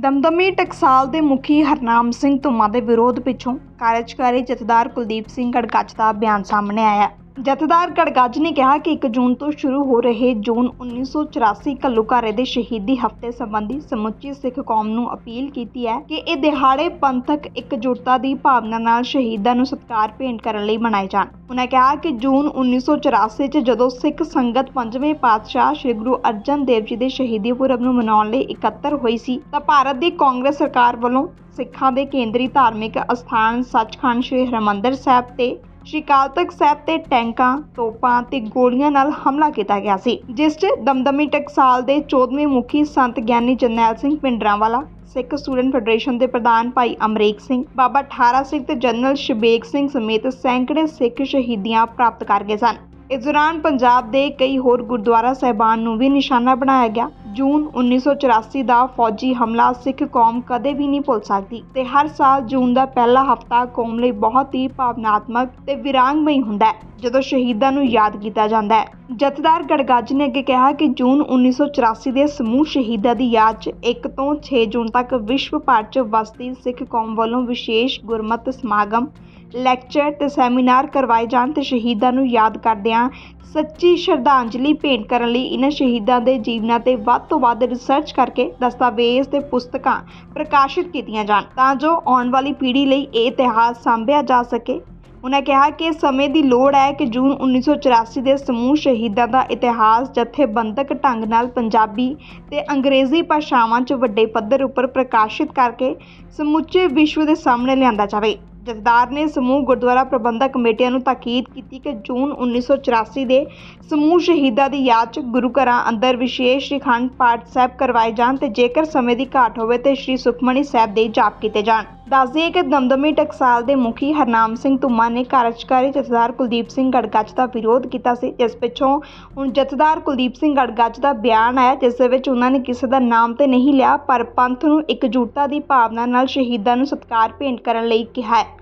ਦਮਦਮੀ ਟਕਸਾਲ ਦੇ ਮੁਖੀ ਹਰਨਾਮ ਸਿੰਘ ਧੁੰਮਾ ਦੇ ਵਿਰੋਧ ਪਿੱਛੋਂ ਕਾਰਜਕਾਰੀ ਜਥੇਦਾਰ ਕੁਲਦੀਪ ਸਿੰਘ ਗੜਗੱਜ ਦਾ ਬਿਆਨ ਸਾਹਮਣੇ ਆਇਆ। ਜਥੇਦਾਰ ਗੜਗੱਜ ਨੇ ਕਿਹਾ ਕਿ 1 ਜੂਨ ਤੋਂ ਸ਼ੁਰੂ ਹੋ ਰਹੇ ਜੂਨ 1984 ਘੱਲੂਘਾਰੇ ਦੇ ਸ਼ਹੀਦੀ ਹਫ਼ਤੇ ਸੰਬੰਧੀ ਸਮੁੱਚੀ ਸਿੱਖ ਕੌਮ ਨੂੰ ਅਪੀਲ ਕੀਤੀ ਹੈ ਕਿ ਇਹ ਦਿਹਾੜੇ ਪੰਥਕ ਇਕਜੁੱਟਤਾ ਦੀ ਭਾਵਨਾ ਨਾਲ ਸ਼ਹੀਦਾਂ ਨੂੰ ਸਤਿਕਾਰ ਭੇਂਟ ਕਰਨ ਲਈ ਮਨਾਏ ਜਾਣ। ਉਨ੍ਹਾਂ ਕਿਹਾ ਕਿ ਜੂਨ 1984 ਚ ਜਦੋਂ ਸਿੱਖ ਸੰਗਤ ਪੰਜਵੇਂ ਪਾਤਸ਼ਾਹ ਸ੍ਰੀ ਗੁਰੂ ਅਰਜਨ ਦੇਵ ਜੀ ਦੇ ਸ਼ਹੀਦੀ ਪੁਰਬ ਨੂੰ ਮਨਾਉਣ ਲਈ ਇਕੱਤਰ ਹੋਈ ਸੀ, ਤਾਂ ਭਾਰਤ ਦੀ ਕਾਂਗਰਸ ਸਰਕਾਰ ਵੱਲੋਂ ਸਿੱਖਾਂ ਦੇ ਕੇਂਦਰੀ ਧਾਰਮਿਕ ਅਸਥਾਨ ਸੱਚਖੰਡ ਸ੍ਰੀ ਹਰਿਮੰਦਰ ਸਾਹਿਬ ਤੇ ਸ਼੍ਰੀ ਅਕਾਲ ਤਖਤ ਸਾਹਿਬ ਤੇ ਟੈਂਕਾਂ, ਤੋਪਾਂ ਤੇ ਗੋਲੀਆਂ ਨਾਲ ਹਮਲਾ ਕੀਤਾ ਗਿਆ ਸੀ, ਜਿਸ 'ਚ ਦਮਦਮੀ ਟਕਸਾਲ ਦੇ 14ਵੇਂ ਮੁਖੀ ਸੰਤ ਗਿਆਨੀ ਜਰਨੈਲ ਸਿੰਘ ਪਿੰਡਰਾਂਵਾਲਾ, ਸਿੱਖ ਸਟੂਡੈਂਟ ਫੈਡਰੇਸ਼ਨ ਦੇ ਪ੍ਰਧਾਨ ਭਾਈ ਅਮਰੀਕ ਸਿੰਘ, ਬਾਬਾ ਠਾਰਾ ਸਿੰਘ ਤੇ ਜਨਰਲ ਸ਼ਬੇਗ ਸਿੰਘ ਸਮੇਤ ਸੈਂਕੜੇ ਸਿੱਖ ਸ਼ਹੀਦੀਆਂ ਪ੍ਰਾਪਤ ਕਰ ਗਏ ਸਨ। ਇਸ ਦੌਰਾਨ ਪੰਜਾਬ ਦੇ ਕਈ ਹੋਰ ਗੁਰਦੁਆਰਾ ਸਾਹਿਬਾਨ ਨੂੰ ਵੀ ਨਿਸ਼ਾਨਾ ਬਣਾਇਆ ਗਿਆ। ਜੂਨ 1984 ਦਾ ਫੌਜੀ ਹਮਲਾ। ਸਿੱਖ ਕੌਮ ਕਦੇ ਵੀ ਨਹੀਂ ਭੁੱਲ ਸਕਦੀ ਤੇ ਹਰ ਸਾਲ ਜੂਨ ਦਾ ਪਹਿਲਾ ਹਫਤਾ ਕੌਮ ਲਈ ਬਹੁਤ ਹੀ ਭਾਵਨਾਤਮਕ ਤੇ ਵਿਰਾਂਗਮਈ ਹੁੰਦਾ ਹੈ, ਜਦੋਂ ਸ਼ਹੀਦਾਂ ਨੂੰ ਯਾਦ ਕੀਤਾ ਜਾਂਦਾ ਹੈ। ਜਥੇਦਾਰ ਗੜਗੱਜ ਨੇ ਅੱਗੇ ਕਿਹਾ ਕਿ ਜੂਨ 1984 ਦੇ ਸਮੂਹ ਸ਼ਹੀਦਾਂ ਦੀ ਯਾਦ 'ਚ 1 ਤੋਂ 6 ਜੂਨ ਤੱਕ ਵਿਸ਼ਵ ਭਰ 'ਚ ਵਸਦੀ ਸਿੱਖ ਕੌਮ ਵੱਲੋਂ ਵਿਸ਼ੇਸ਼ ਗੁਰਮਤਿ ਸਮਾਗਮ ਲੈਕਚਰ ਤੇ ਸੈਮੀਨਾਰ ਕਰਵਾਏ ਜਾਣ ਤੇ ਸ਼ਹੀਦਾਂ ਨੂੰ ਯਾਦ ਕਰਦਿਆਂ ਸੱਚੀ ਸ਼ਰਧਾਂਜਲੀ ਭੇਂਟ ਕਰਨ ਲਈ ਇਹਨਾਂ ਸ਼ਹੀਦਾਂ ਦੇ ਜੀਵਨਾਂ ਤੇ ਵੱਧ ਤੋਂ ਵੱਧ ਰਿਸਰਚ ਕਰਕੇ ਦਸਤਾਵੇਜ਼ ਤੇ ਪੁਸਤਕਾਂ ਪ੍ਰਕਾਸ਼ਿਤ ਕੀਤੀਆਂ ਜਾਣ। ਤਾਂ ਜੋ ਆਉਣ ਵਾਲੀ ਪੀੜ੍ਹੀ ਲਈ ਇਹ ਇਤਿਹਾਸ ਸਾਂਭਿਆ ਜਾ ਸਕੇ। ਉਨ੍ਹਾਂ ਕਿਹਾ ਕਿ ਸਮੇਂ ਦੀ ਲੋੜ ਹੈ ਕਿ ਜੂਨ 1984 ਦੇ ਸਮੂਹ ਸ਼ਹੀਦਾਂ ਦਾ ਇਤਿਹਾਸ ਜਥੇਬੰਦਕ ਢੰਗ ਨਾਲ ਪੰਜਾਬੀ ਤੇ ਅੰਗਰੇਜ਼ੀ ਭਾਸ਼ਾਵਾਂ 'ਚ ਵੱਡੇ ਪੱਧਰ ਉੱਪਰ ਪ੍ਰਕਾਸ਼ਿਤ ਕਰਕੇ ਸਮੁੱਚੇ ਵਿਸ਼ਵ ਦੇ ਸਾਹਮਣੇ ਲਿਆਂਦਾ ਜਾਵੇ। ਜਥੇਦਾਰ ਨੇ ਸਮੂਹ ਗੁਰਦੁਆਰਾ ਪ੍ਰਬੰਧਕ ਕਮੇਟੀਆਂ ਨੂੰ ਤਾਕੀਦ ਕੀਤੀ ਕਿ ਜੂਨ 1984 ਦੇ ਸਮੂਹ ਸ਼ਹੀਦਾਂ ਦੀ ਯਾਦ 'ਚ ਗੁਰੂ ਘਰਾਂ ਅੰਦਰ ਵਿਸ਼ੇਸ਼ ਸ਼੍ਰੀਖੰਡ ਪਾਠ ਸਾਹਿਬ ਕਰਵਾਏ ਜਾਣ ਤੇ ਜੇਕਰ ਸਮੇਂ ਦੀ ਘਾਟ ਹੋਵੇ ਤੇ ਸ਼੍ਰੀ ਸੁਖਮਣੀ ਸਾਹਿਬ ਦੇ ਜਾਪ ਕੀਤੇ ਜਾਣ। ਦੱਸ ਦਈਏ ਕਿ ਦਮਦਮੀ ਟਕਸਾਲ ਦੇ ਮੁਖੀ ਹਰਨਾਮ ਸਿੰਘ ਧੁੰਮਾ ਨੇ ਕਾਰਜਕਾਰੀ ਜਥੇਦਾਰ ਕੁਲਦੀਪ ਸਿੰਘ ਗੜਗੱਜ ਦਾ ਵਿਰੋਧ ਕੀਤਾ ਸੀ। ਜਿਸ ਪਿੱਛੋਂ ਹੁਣ ਜਥੇਦਾਰ ਕੁਲਦੀਪ ਸਿੰਘ ਗੜਗੱਜ ਦਾ ਬਿਆਨ ਆਇਆ, ਜਿਸ ਦੇ ਵਿੱਚ ਉਹਨਾਂ ਨੇ ਕਿਸੇ ਦਾ ਨਾਮ ਤੇ ਨਹੀਂ ਲਿਆ, ਪਰ ਪੰਥ ਨੂੰ ਇਕਜੁੱਟਤਾ ਦੀ ਭਾਵਨਾ ਨਾਲ ਸ਼ਹੀਦਾਂ ਨੂੰ ਸਤਿਕਾਰ ਭੇਂਟ ਕਰਨ ਲਈ ਕਿਹਾ ਹੈ।